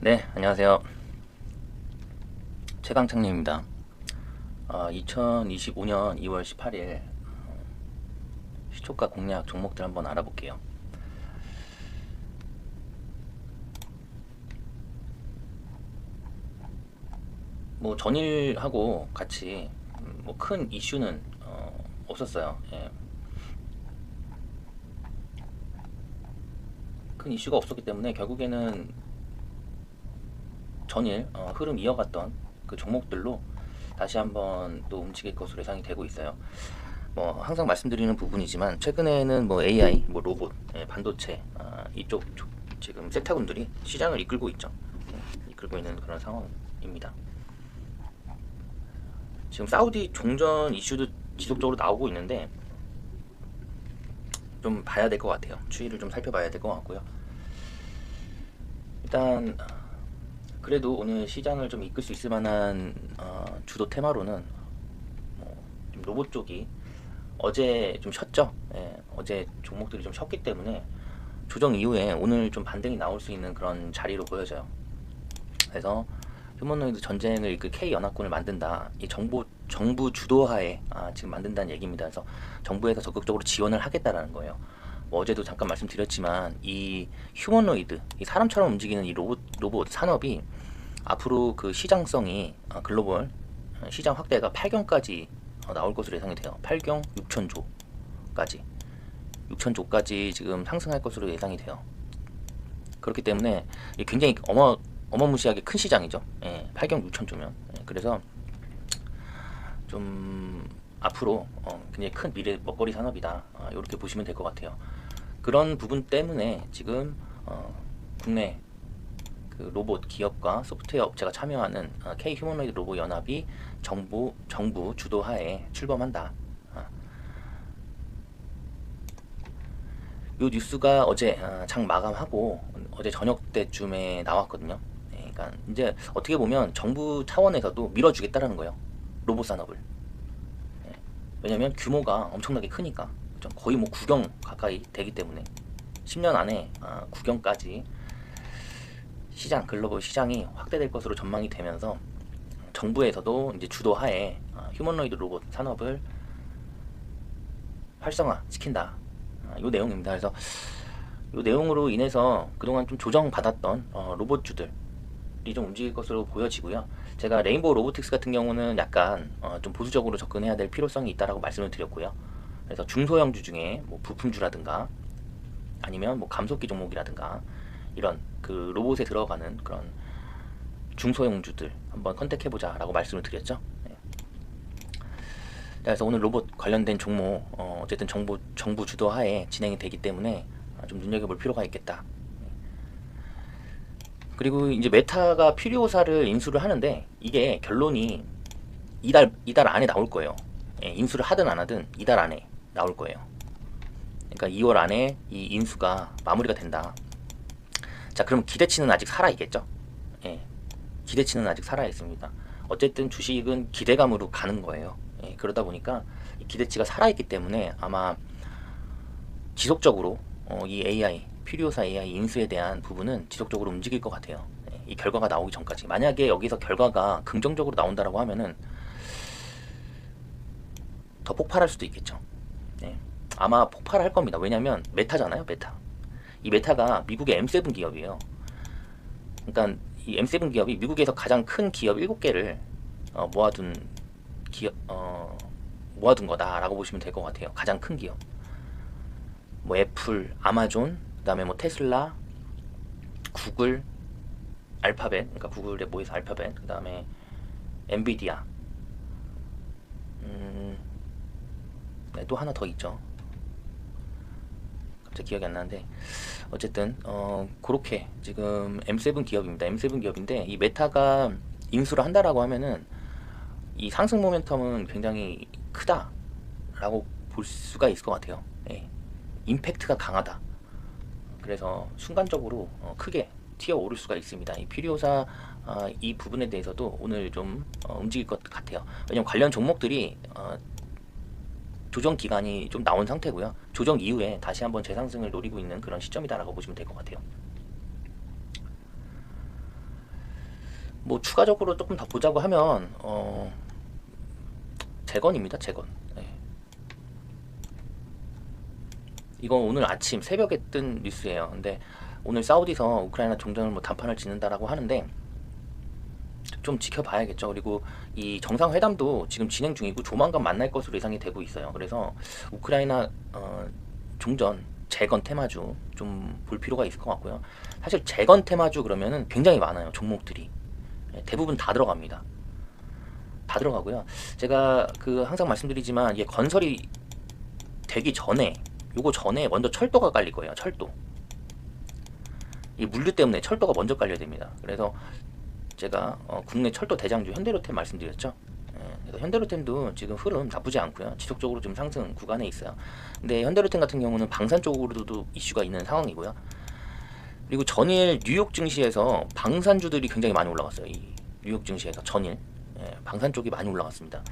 네, 안녕하세요. 최강창님입니다. 어, 2025년 2월 18일 시초가 공략 종목들 한번 알아볼게요. 뭐 전일하고 같이 뭐 큰 이슈는 어, 없었어요. 예. 큰 이슈가 없었기 때문에 결국에는 전일 어, 흐름 이어갔던 그 종목들로 다시 한번 또 움직일 것으로 예상이 되고 있어요. 뭐 항상 말씀드리는 부분이지만 최근에는 뭐 AI, 뭐 로봇, 예, 반도체 아, 이쪽 조- 지금 섹터군들이 시장을 이끌고 있죠. 예, 이끌고 있는 그런 상황입니다. 지금 사우디 종전 이슈도 지속적으로 나오고 있는데 좀 봐야 될 것 같아요. 추이를 좀 살펴봐야 될 것 같고요. 일단 그래도 오늘 시장을 좀 이끌 수 있을 만한 어, 주도 테마로는 뭐, 좀 로봇 쪽이 어제 좀 쉬었죠. 예, 어제 종목들이 좀 쉬었기 때문에 조정 이후에 오늘 좀 반등이 나올 수 있는 그런 자리로 보여져요. 그래서 휴머노이드 전쟁을 이끌 K 연합군을 만든다. 이 정부 정부 주도하에 아, 지금 만든다는 얘기입니다. 그래서 정부에서 적극적으로 지원을 하겠다라는 거예요. 뭐 어제도 잠깐 말씀드렸지만 이 휴머노이드, 이 사람처럼 움직이는 이 로봇 로봇 산업이 앞으로 그 시장성이 아, 글로벌 어, 시장 확대가 8경까지 어, 나올 것으로 예상이 돼요. 8경 6천조까지 6천조까지 지금 상승할 것으로 예상이 돼요. 그렇기 때문에 굉장히 어마 어마무시하게 큰 시장이죠. 예, 8경 6천조면 예, 그래서 좀 앞으로 어, 굉장히 큰 미래 먹거리 산업이다. 어, 이렇게 보시면 될 것 같아요. 그런 부분 때문에 지금 어, 국내 그 로봇 기업과 소프트웨어 업체가 참여하는 어, K 휴머노이드 로봇 연합이 정부 정부 주도하에 출범한다. 아. 요 뉴스가 어제 아, 장 마감하고 어제 저녁 때쯤에 나왔거든요. 네, 그러니까 이제 어떻게 보면 정부 차원에서도 밀어주겠다라는 거예요. 로봇 산업을. 네, 왜냐면 규모가 엄청나게 크니까? 거의 뭐 구경 가까이 되기 때문에 10년 안에 아, 구경까지 시장 글로벌 시장이 확대될 것으로 전망이 되면서 정부에서도 이제 주도하에 아, 휴머노이드 로봇 산업을 활성화 시킨다. 아, 요 내용입니다. 그래서 요 내용으로 인해서 그동안 좀 조정받았던 어, 로봇주들이 좀 움직일 것으로 보여지고요. 제가 레인보우 로보틱스 같은 경우는 약간 어, 좀 보수적으로 접근해야 될 필요성이 있다라고 말씀을 드렸고요. 그래서 중소형주 중에 뭐 부품주라든가 아니면 뭐 감속기 종목이라든가 이런 그 로봇에 들어가는 그런 중소형주들 한번 컨택해보자 라고 말씀을 드렸죠. 네. 그래서 오늘 로봇 관련된 종목 어, 어쨌든 정부 정부 주도하에 진행이 되기 때문에 아, 좀 눈여겨볼 필요가 있겠다. 네. 그리고 이제 메타가 필요사를 인수를 하는데 이게 결론이 이달 이달 안에 나올 거예요. 예, 인수를 하든 안 하든 이달 안에 나올 거예요. 그러니까 2월 안에 이 인수가 마무리가 된다. 자, 그럼 기대치는 아직 살아 있겠죠? 예. 기대치는 아직 살아 있습니다. 어쨌든 주식은 기대감으로 가는 거예요. 예, 그러다 보니까 이 기대치가 살아 있기 때문에 아마 지속적으로 어, 이 AI 필요사 AI 인수에 대한 부분은 지속적으로 움직일 것 같아요. 예, 이 결과가 나오기 전까지. 만약에 여기서 결과가 긍정적으로 나온다라고 하면은 더 폭발할 수도 있겠죠. 예. 아마 폭발할 겁니다. 왜냐면 메타잖아요, 메타. 이 메타가 미국의 M7 기업이에요. 그러니까 이 M7 기업이 미국에서 가장 큰 기업 7개를 어, 모아둔 기업 어, 모아둔 거다라고 보시면 될 것 같아요. 가장 큰 기업. 뭐 애플, 아마존, 그다음에 뭐 테슬라, 구글, 알파벳, 그러니까 구글에 모여서 알파벳, 그다음에 엔비디아. 음, 네, 또 하나 더 있죠. 갑자기 기억이 안 나는데 어쨌든 어 그렇게 지금 M7 기업입니다. M7 기업인데 이 메타가 인수를 한다라고 하면은 이 상승 모멘텀은 굉장히 크다라고 볼 수가 있을 것 같아요. 예. 임팩트가 강하다. 그래서 순간적으로 어, 크게 튀어 오를 수가 있습니다. 이 필요사 아, 이 부분에 대해서도 오늘 좀 어, 움직일 것 같아요. 왜냐면 관련 종목들이 어, 조정 기간이 좀 나온 상태고요. 조정 이후에 다시 한번 재상승을 노리고 있는 그런 시점이다라고 보시면 될 것 같아요. 뭐 추가적으로 조금 더 보자고 하면 어 재건입니다. 재건. 네. 이건 오늘 아침 새벽에 뜬 뉴스예요. 근데 오늘 사우디서 우크라이나 종전을 뭐 단판을 짓는다라고 하는데 좀 지켜봐야겠죠. 그리고 이 정상회담도 지금 진행 중이고 조만간 만날 것으로 예상이 되고 있어요. 그래서 우크라이나 어, 종전 재건 테마주 좀 볼 필요가 있을 것 같고요. 사실 재건 테마주 그러면은 굉장히 많아요. 종목들이 예, 대부분 다 들어갑니다. 다 들어가고요. 제가 그 항상 말씀드리지만 이게 건설이 되기 전에 요거 전에 먼저 철도가 깔릴 거예요. 철도. 이 물류 때문에 철도가 먼저 깔려야 됩니다. 그래서 제가 어, 국내 철도 대장주 현대로템 말씀드렸죠. 예, 현대로템도 지금 흐름 나쁘지 않고요. 지속적으로 좀 상승 구간에 있어요. 근데 현대로템 같은 경우는 방산 쪽으로도 이슈가 있는 상황이고요. 그리고 전일 뉴욕 증시에서 방산주들이 굉장히 많이 올라갔어요. 이 뉴욕 증시에서 전일 예, 방산 쪽이 많이 올라갔습니다.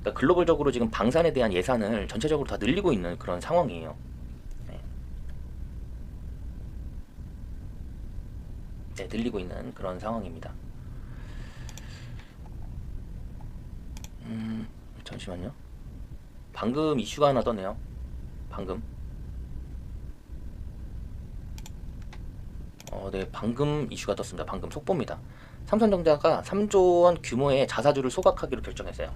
그러니까 글로벌적으로 지금 방산에 대한 예산을 전체적으로 다 늘리고 있는 그런 상황이에요. 네. 네, 늘리고 있는 그런 상황입니다. 음, 잠시만요. 방금 이슈가 하나 떠네요. 방금. 어, 네, 방금 이슈가 떴습니다. 방금 속보입니다. 삼성전자가 3조 원 규모의 자사주를 소각하기로 결정했어요.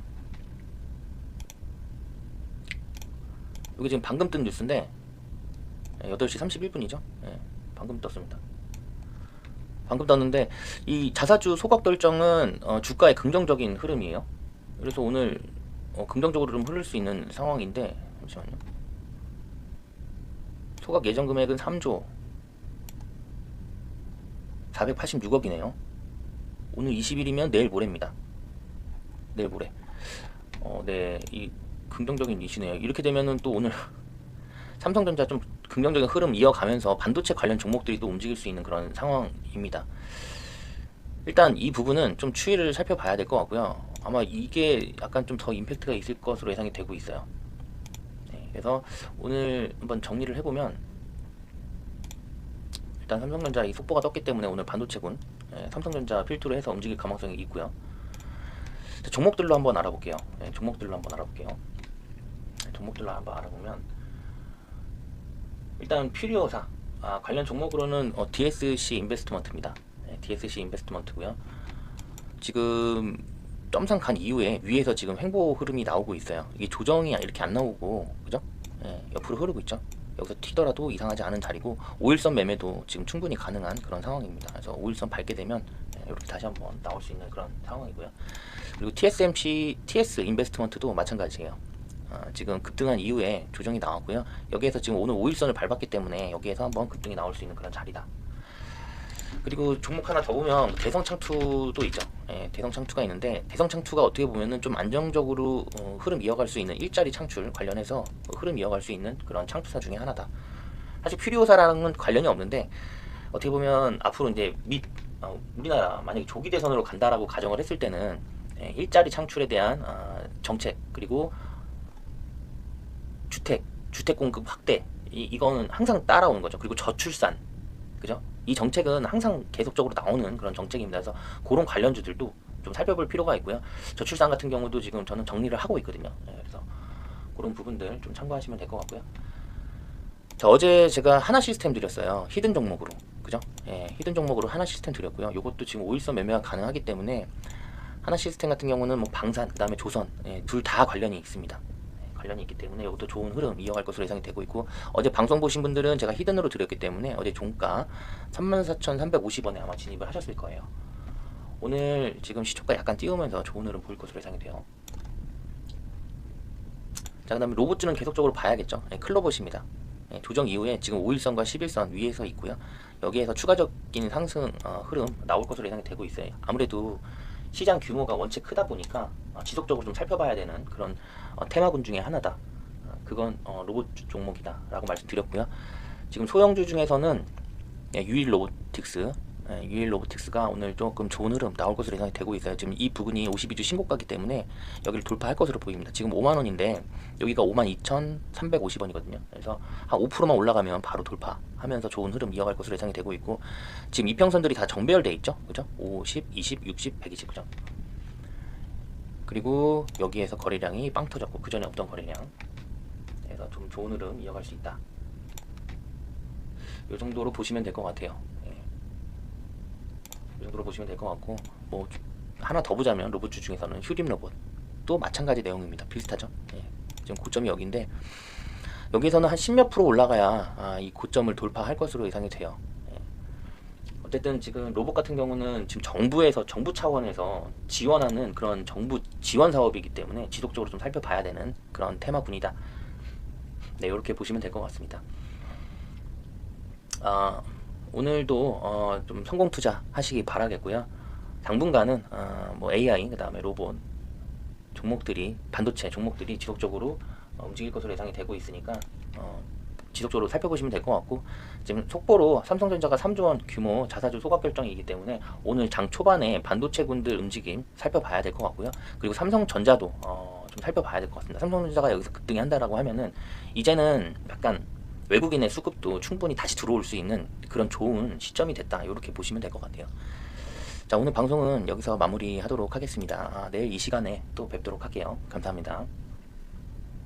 이게 지금 방금 뜬 뉴스인데 8시 31분이죠. 예, 방금 떴습니다. 방금 떴는데 이 자사주 소각 결정은 어, 주가의 긍정적인 흐름이에요. 그래서 오늘 어, 긍정적으로 좀 흐를 수 있는 상황인데 잠시만요. 소각 예정 금액은 3조 486억이네요. 오늘 20일이면 내일 모레입니다. 내일 모레. 어, 네, 이 긍정적인 이슈네요. 이렇게 되면은 또 오늘 삼성전자 좀 긍정적인 흐름 이어가면서 반도체 관련 종목들이 또 움직일 수 있는 그런 상황입니다. 일단 이 부분은 좀 추이를 살펴봐야 될 것 같고요. 아마 이게 약간 좀 더 임팩트가 있을 것으로 예상이 되고 있어요. 네, 그래서 오늘 한번 정리를 해보면 일단 삼성전자 이 속보가 떴기 때문에 오늘 반도체군 예, 삼성전자 필두로 해서 움직일 가능성이 있고요. 자, 종목들로 한번 알아볼게요. 예, 종목들로 한번 알아볼게요. 예, 종목들로 한번 알아보면 일단 퓨리오사 아, 관련 종목으로는 어, DSC 인베스트먼트입니다. 예, DSC 인베스트먼트고요. 지금 점상 간 이후에 위에서 지금 횡보 흐름이 나오고 있어요. 이게 조정이 이렇게 안 나오고 그죠? 예, 옆으로 흐르고 있죠. 여기서 튀더라도 이상하지 않은 자리고 5일선 매매도 지금 충분히 가능한 그런 상황입니다. 그래서 5일선 밟게 되면 예, 이렇게 다시 한번 나올 수 있는 그런 상황이고요. 그리고 TSMC, TS 인베스트먼트도 마찬가지예요. 어, 지금 급등한 이후에 조정이 나왔고요. 여기에서 지금 오늘 5일선을 밟았기 때문에 여기에서 한번 급등이 나올 수 있는 그런 자리다. 그리고 종목 하나 더 보면 대성 창투도 있죠. 예, 대성 창투가 있는데 대성 창투가 어떻게 보면은 좀 안정적으로 어, 흐름 이어갈 수 있는 일자리 창출 관련해서 어, 흐름 이어갈 수 있는 그런 창투사 중에 하나다. 사실 퓨리오사랑은 관련이 없는데 어떻게 보면 앞으로 이제 미 어, 우리나라 만약에 조기 대선으로 간다라고 가정을 했을 때는 예, 일자리 창출에 대한 어, 정책 그리고 주택 주택 공급 확대 이, 이거는 항상 따라오는 거죠. 그리고 저출산 그죠? 이 정책은 항상 계속적으로 나오는 그런 정책입니다. 그래서 그런 관련주들도 좀 살펴볼 필요가 있고요. 저출산 같은 경우도 지금 저는 정리를 하고 있거든요. 예, 그래서 그런 부분들 좀 참고하시면 될 것 같고요. 자, 어제 제가 하나 시스템 드렸어요. 히든 종목으로. 그죠? 예, 히든 종목으로 하나 시스템 드렸고요. 이것도 지금 5일선 매매가 가능하기 때문에 하나 시스템 같은 경우는 뭐 방산, 그 다음에 조선, 예, 둘 다 관련이 있습니다. 예, 관련이 있기 때문에 이것도 좋은 흐름 이어갈 것으로 예상이 되고 있고 어제 방송 보신 분들은 제가 히든으로 드렸기 때문에 어제 종가 34,350원에 아마 진입을 하셨을 거예요. 오늘 지금 시초가 약간 띄우면서 좋은 흐름 보일 것으로 예상이 돼요. 자, 그 다음에 로봇주는 계속적으로 봐야겠죠. 예, 클로봇입니다. 예, 조정 이후에 지금 5일선과 11선 위에서 있고요. 여기에서 추가적인 상승 어, 흐름 나올 것으로 예상이 되고 있어요. 아무래도 시장 규모가 원체 크다 보니까 어, 지속적으로 좀 살펴봐야 되는 그런 어, 테마군 중에 하나다. 어, 그건 어, 로봇 종목이다라고 말씀드렸고요. 지금 소형주 중에서는 예, 유일 로보틱스 예, 유일 로보틱스가 오늘 조금 좋은 흐름 나올 것으로 예상이 되고 있어요. 지금 이 부근이 52주 신고가기 때문에 여기를 돌파할 것으로 보입니다. 지금 5만 원인데 여기가 5만 2,350원이거든요. 그래서 한 5%만 올라가면 바로 돌파하면서 좋은 흐름 이어갈 것으로 예상이 되고 있고 지금 이평선들이 다 정배열돼 있죠. 그죠? 50, 20, 60, 120 그죠? 그리고 여기에서 거래량이 빵 터졌고 그 전에 없던 거래량 그래서 좀 좋은 흐름 이어갈 수 있다. 이 정도로 보시면 될 것 같아요. 예. 이 정도로 보시면 될 것 같고 뭐 주- 하나 더 보자면 로봇주 중에서는 휴림 로봇 또 마찬가지 내용입니다. 비슷하죠. 예. 지금 고점이 여기인데 여기서는 한 10몇 프로 올라가야 아, 이 고점을 돌파할 것으로 예상이 돼요. 예. 어쨌든 지금 로봇 같은 경우는 지금 정부에서 정부 차원에서 지원하는 그런 정부 지원 사업이기 때문에 지속적으로 좀 살펴봐야 되는 그런 테마군이다. 네, 이렇게 보시면 될 것 같습니다. 아, 오늘도 어, 좀 성공 투자 하시기 바라겠고요. 당분간은 어, 뭐 AI 그다음에 로봇 종목들이 반도체 종목들이 지속적으로 어, 움직일 것으로 예상이 되고 있으니까 어, 지속적으로 살펴보시면 될 것 같고 지금 속보로 삼성전자가 3조 원 규모 자사주 소각 결정이기 때문에 오늘 장 초반에 반도체군들 움직임 살펴봐야 될 것 같고요. 그리고 삼성전자도 어, 좀 살펴봐야 될 것 같습니다. 삼성전자가 여기서 급등이 한다라고 하면은 이제는 약간 외국인의 수급도 충분히 다시 들어올 수 있는 그런 좋은 시점이 됐다. 이렇게 보시면 될 것 같아요. 자, 오늘 방송은 여기서 마무리하도록 하겠습니다. 아, 내일 이 시간에 또 뵙도록 할게요. 감사합니다.